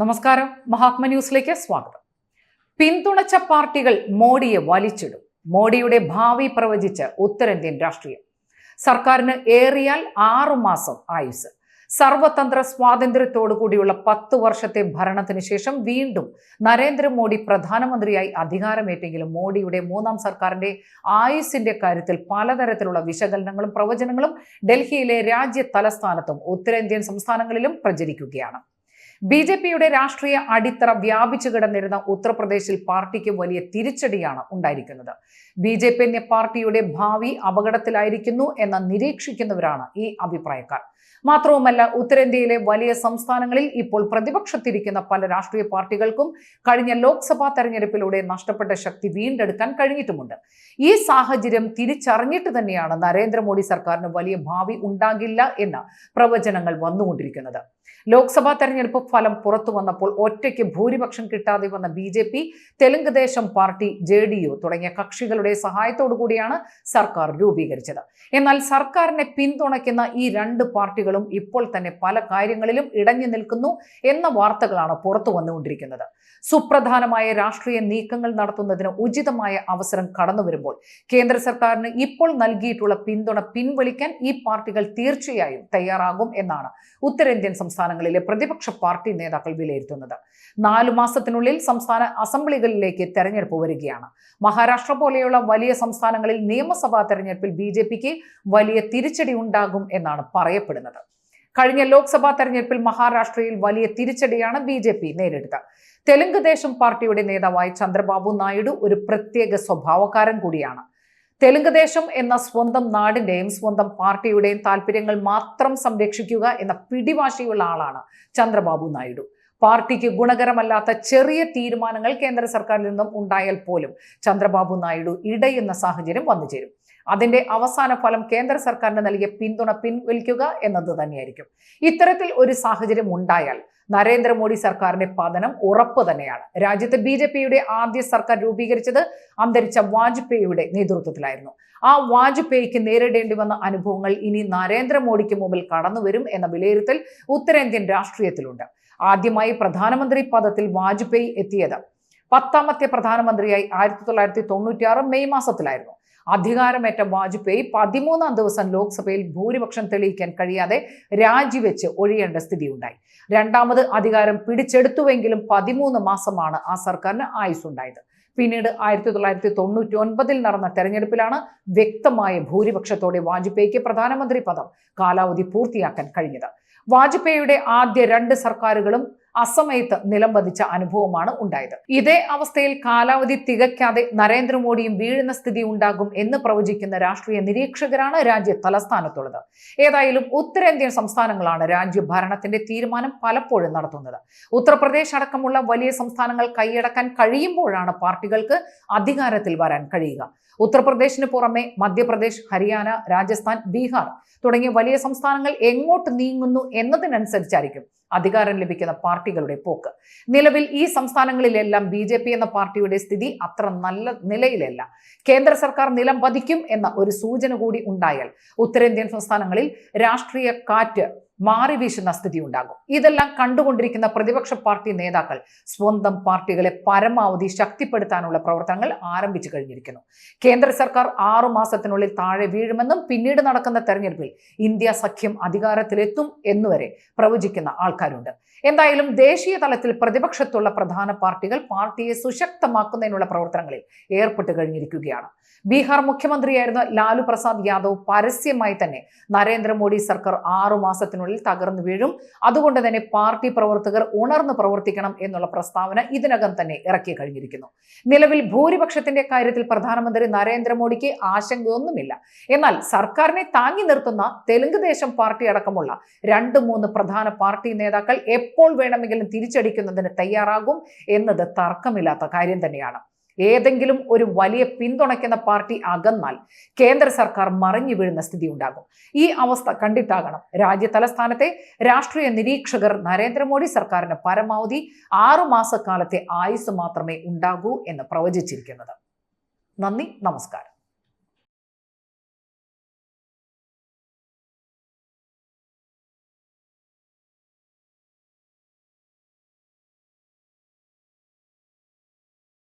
നമസ്കാരം. മഹാത്മ ന്യൂസിലേക്ക് സ്വാഗതം. പിന്തുണച്ച പാർട്ടികൾ മോഡിയെ വലിച്ചിടും. മോഡിയുടെ ഭാവി പ്രവചിച്ച് ഉത്തരേന്ത്യൻ രാഷ്ട്രീയം. സർക്കാരിന് ഏറിയാൽ ആറു മാസം ആയുസ്. സർവതന്ത്ര സ്വാതന്ത്ര്യത്തോടു കൂടിയുള്ള പത്ത് വർഷത്തെ ഭരണത്തിന് ശേഷം വീണ്ടും നരേന്ദ്രമോദി പ്രധാനമന്ത്രിയായി അധികാരമേറ്റെങ്കിലും മോഡിയുടെ മൂന്നാം സർക്കാരിന്റെ ആയുസിന്റെ കാര്യത്തിൽ പലതരത്തിലുള്ള വിശകലനങ്ങളും പ്രവചനങ്ങളും ഡൽഹിയിലെ രാജ്യ തലസ്ഥാനത്തും ഉത്തരേന്ത്യൻ സംസ്ഥാനങ്ങളിലും പ്രചരിക്കുകയാണ്. ബി ജെ പിയുടെ രാഷ്ട്രീയ അടിത്തറ വ്യാപിച്ചു കിടന്നിരുന്ന ഉത്തർപ്രദേശിൽ പാർട്ടിക്ക് വലിയ തിരിച്ചടിയാണ് ഉണ്ടായിരിക്കുന്നത്. ബി ജെ പി എന്ന പാർട്ടിയുടെ ഭാവി അപകടത്തിലായിരിക്കുന്നു എന്ന് നിരീക്ഷിക്കുന്നവരാണ് ഈ അഭിപ്രായക്കാർ. മാത്രവുമല്ല ഉത്തരേന്ത്യയിലെ വലിയ സംസ്ഥാനങ്ങളിൽ ഇപ്പോൾ പ്രതിപക്ഷത്തിരിക്കുന്ന പല രാഷ്ട്രീയ പാർട്ടികൾക്കും കഴിഞ്ഞ ലോക്സഭാ തെരഞ്ഞെടുപ്പിലൂടെ നഷ്ടപ്പെട്ട ശക്തി വീണ്ടെടുക്കാൻ കഴിഞ്ഞിട്ടുമുണ്ട്. ഈ സാഹചര്യം തിരിച്ചറിഞ്ഞിട്ട് തന്നെയാണ് നരേന്ദ്രമോദി സർക്കാരിന് വലിയ ഭാവി ഉണ്ടാകില്ല എന്ന പ്രവചനങ്ങൾ വന്നുകൊണ്ടിരിക്കുന്നത്. ലോക്സഭാ തെരഞ്ഞെടുപ്പ് ഫലം പുറത്തു വന്നപ്പോൾ ഒറ്റയ്ക്ക് ഭൂരിപക്ഷം കിട്ടാതെ വന്ന ബി ജെ പി തെലുങ്ക് ദേശം പാർട്ടി ജെ ഡി യു തുടങ്ങിയ കക്ഷികളുടെ സഹായത്തോടു കൂടിയാണ് സർക്കാർ രൂപീകരിച്ചത്. എന്നാൽ സർക്കാരിനെ പിന്തുണയ്ക്കുന്ന ഈ രണ്ട് പാർട്ടികളും ഇപ്പോൾ തന്നെ പല കാര്യങ്ങളിലും ഇടഞ്ഞു നിൽക്കുന്നു എന്ന വാർത്തകളാണ് പുറത്തു വന്നുകൊണ്ടിരിക്കുന്നത്. സുപ്രധാനമായ രാഷ്ട്രീയ നീക്കങ്ങൾ നടത്തുന്നതിന് ഉചിതമായ അവസരം കടന്നു വരുമ്പോൾ കേന്ദ്ര സർക്കാരിന് ഇപ്പോൾ നൽകിയിട്ടുള്ള പിന്തുണ പിൻവലിക്കാൻ ഈ പാർട്ടികൾ തീർച്ചയായും തയ്യാറാകും എന്നാണ് ഉത്തരേന്ത്യൻ സംസ്ഥാനങ്ങളിലെ പ്രതിപക്ഷ പാർട്ടി നേതാക്കൾ വിലയിരുത്തുന്നത്. നാലു മാസത്തിനുള്ളിൽ സംസ്ഥാന അസംബ്ലികളിലേക്ക് തെരഞ്ഞെടുപ്പ് വരികയാണ്. മഹാരാഷ്ട്ര പോലെയുള്ള വലിയ സംസ്ഥാനങ്ങളിൽ നിയമസഭാ തെരഞ്ഞെടുപ്പിൽ ബി വലിയ തിരിച്ചടി ഉണ്ടാകും എന്നാണ് പറയപ്പെടുന്നത്. കഴിഞ്ഞ ലോക്സഭാ തെരഞ്ഞെടുപ്പിൽ മഹാരാഷ്ട്രയിൽ വലിയ തിരിച്ചടിയാണ് ബി ജെ പി നേരിട്ടത്. തെലുങ്ക് ദേശം പാർട്ടിയുടെ നേതാവായ ചന്ദ്രബാബു നായിഡു ഒരു പ്രത്യേക സ്വഭാവക്കാരൻ കൂടിയാണ്. തെലുങ്ക് ദേശം എന്ന സ്വന്തം നാടിന്റെയും സ്വന്തം പാർട്ടിയുടെയും താല്പര്യങ്ങൾ മാത്രം സംരക്ഷിക്കുക എന്ന പിടിവാശിയുള്ള ആളാണ് ചന്ദ്രബാബു നായിഡു. പാർട്ടിക്ക് ഗുണകരമല്ലാത്ത ചെറിയ തീരുമാനങ്ങൾ കേന്ദ്ര സർക്കാരിൽ നിന്നും ഉണ്ടായാൽ പോലും ചന്ദ്രബാബു നായിഡു ഇടയുന്ന സാഹചര്യം വന്നു ചേരും അതിന്റെ അവസാന ഫലം കേന്ദ്ര സർക്കാരിന് നൽകിയ പിന്തുണ പിൻവലിക്കുക എന്നത് തന്നെയായിരിക്കും. ഇത്തരത്തിൽ ഒരു സാഹചര്യം ഉണ്ടായാൽ നരേന്ദ്രമോദി സർക്കാരിന്റെ പതനം ഉറപ്പ് തന്നെയാണ്. രാജ്യത്ത് ബി ജെ പിയുടെ ആദ്യ സർക്കാർ രൂപീകരിച്ചത് അന്തരിച്ച വാജ്പേയിയുടെ നേതൃത്വത്തിലായിരുന്നു. ആ വാജ്പേയിക്ക് നേരിടേണ്ടി വന്ന അനുഭവങ്ങൾ ഇനി നരേന്ദ്രമോദിക്ക് മുമ്പിൽ കടന്നുവരും എന്ന വിലയിരുത്തൽ ഉത്തരേന്ത്യൻ രാഷ്ട്രീയത്തിലുണ്ട്. ആദ്യമായി പ്രധാനമന്ത്രി പദത്തിൽ വാജ്പേയി എത്തിയത് പത്താമത്തെ പ്രധാനമന്ത്രിയായി ആയിരത്തി തൊള്ളായിരത്തി തൊണ്ണൂറ്റിയാറ് മെയ് മാസത്തിലായിരുന്നു. അധികാരമേറ്റ വാജ്പേയി പതിമൂന്നാം ദിവസം ലോക്സഭയിൽ ഭൂരിപക്ഷം തെളിയിക്കാൻ കഴിയാതെ രാജിവെച്ച് ഒഴിയേണ്ട സ്ഥിതിയുണ്ടായി. രണ്ടാമത് അധികാരം പിടിച്ചെടുത്തുവെങ്കിലും പതിമൂന്ന് മാസമാണ് ആ സർക്കാരിന് ആയുസ്സുണ്ടായത്. പിന്നീട് ആയിരത്തി തൊള്ളായിരത്തി തൊണ്ണൂറ്റി ഒൻപതിൽ നടന്ന തെരഞ്ഞെടുപ്പിലാണ് വ്യക്തമായ ഭൂരിപക്ഷത്തോടെ വാജ്പേയിക്ക് പ്രധാനമന്ത്രി പദം കാലാവധി പൂർത്തിയാക്കാൻ കഴിഞ്ഞത്. വാജ്പേയിയുടെ ആദ്യ രണ്ട് സർക്കാരുകളും അസമയത്ത് നിലം പതിച്ച അനുഭവമാണ് ഉണ്ടായത്. ഇതേ അവസ്ഥയിൽ കാലാവധി തികയ്ക്കാതെ നരേന്ദ്രമോദിയും വീഴുന്ന സ്ഥിതി ഉണ്ടാകും എന്ന് പ്രവചിക്കുന്ന രാഷ്ട്രീയ നിരീക്ഷകരാണ് രാജ്യ തലസ്ഥാനത്തുള്ളത്. ഏതായാലും ഉത്തരേന്ത്യൻ സംസ്ഥാനങ്ങളാണ് രാജ്യ ഭരണത്തിന്റെ തീരുമാനം പലപ്പോഴും നടത്തുന്നത്. ഉത്തർപ്രദേശ് അടക്കമുള്ള വലിയ സംസ്ഥാനങ്ങൾ കൈയടക്കാൻ കഴിയുമ്പോഴാണ് പാർട്ടികൾക്ക് അധികാരത്തിൽ വരാൻ കഴിയുക. ഉത്തർപ്രദേശിന് പുറമെ മധ്യപ്രദേശ് ഹരിയാന രാജസ്ഥാൻ ബീഹാർ തുടങ്ങിയ വലിയ സംസ്ഥാനങ്ങൾ എങ്ങോട്ട് നീങ്ങുന്നു എന്നതിനനുസരിച്ചായിരിക്കും അധികാരം ലഭിക്കുന്ന പാർട്ടികളുടെ പോക്ക്. നിലവിൽ ഈ സംസ്ഥാനങ്ങളിലെല്ലാം ബി ജെ പി എന്ന പാർട്ടിയുടെ സ്ഥിതി അത്ര നല്ല നിലയിലല്ല. കേന്ദ്ര സർക്കാർ നിലം പതിക്കും എന്ന ഒരു സൂചന കൂടി ഉണ്ടായാൽ ഉത്തരേന്ത്യൻ സംസ്ഥാനങ്ങളിൽ രാഷ്ട്രീയ കാറ്റ് മാറി വീശുന്ന സ്ഥിതി ഉണ്ടാകും. ഇതെല്ലാം കണ്ടുകൊണ്ടിരിക്കുന്ന പ്രതിപക്ഷ പാർട്ടി നേതാക്കൾ സ്വന്തം പാർട്ടികളെ പരമാവധി ശക്തിപ്പെടുത്താനുള്ള പ്രവർത്തനങ്ങൾ ആരംഭിച്ചു കഴിഞ്ഞിരിക്കുന്നു. കേന്ദ്ര സർക്കാർ ആറു മാസത്തിനുള്ളിൽ താഴെ വീഴുമെന്നും പിന്നീട് നടക്കുന്ന തെരഞ്ഞെടുപ്പിൽ ഇന്ത്യ സഖ്യം അധികാരത്തിലെത്തും എന്നുവരെ പ്രവചിക്കുന്ന ആൾക്കാരുണ്ട്. എന്തായാലും ദേശീയ തലത്തിൽ പ്രതിപക്ഷത്തുള്ള പ്രധാന പാർട്ടികൾ പാർട്ടിയെ സുശക്തമാക്കുന്നതിനുള്ള പ്രവർത്തനങ്ങളിൽ ഏർപ്പെട്ടു കഴിഞ്ഞിരിക്കുകയാണ്. ബീഹാർ മുഖ്യമന്ത്രിയായിരുന്ന ലാലു പ്രസാദ് യാദവ് പരസ്യമായി തന്നെ നരേന്ദ്രമോദി സർക്കാർ ആറു മാസത്തിനുള്ളിൽ തകർന്നു വീഴും. അതുകൊണ്ട് തന്നെ പാർട്ടി പ്രവർത്തകർ ഉണർന്ന് പ്രവർത്തിക്കണം എന്നുള്ള പ്രസ്താവന ഇതിനകം തന്നെ ഇറക്കി കഴിഞ്ഞിരിക്കുന്നു. നിലവിൽ ഭൂരിപക്ഷത്തിന്റെ കാര്യത്തിൽ പ്രധാനമന്ത്രി നരേന്ദ്രമോദിക്ക് ആശങ്കയൊന്നുമില്ല. എന്നാൽ സർക്കാരിനെ താങ്ങി നിർത്തുന്ന തെലുങ്ക് ദേശം പാർട്ടി അടക്കമുള്ള രണ്ട് മൂന്ന് പ്രധാന പാർട്ടി നേതാക്കൾ എപ്പോൾ വേണമെങ്കിലും തിരിച്ചടിക്കുന്നതിന് തയ്യാറാകും എന്നത് തർക്കമില്ലാത്ത കാര്യം തന്നെയാണ്. ഏതെങ്കിലും ഒരു വലിയ പിന്തുണയ്ക്കുന്ന പാർട്ടി അകന്നാൽ കേന്ദ്ര സർക്കാർ മറിഞ്ഞു വീഴുന്ന സ്ഥിതി ഉണ്ടാകും ഈ അവസ്ഥ കണ്ടിട്ടാകണം രാജ്യ തലസ്ഥാനത്തെ രാഷ്ട്രീയ നിരീക്ഷകർ നരേന്ദ്രമോദി സർക്കാരിന് പരമാവധി ആറു മാസക്കാലത്തെ ആയുസ് മാത്രമേ ഉണ്ടാകൂ എന്ന് പ്രവചിച്ചിരിക്കുന്നത്. നന്ദി നമസ്കാരം.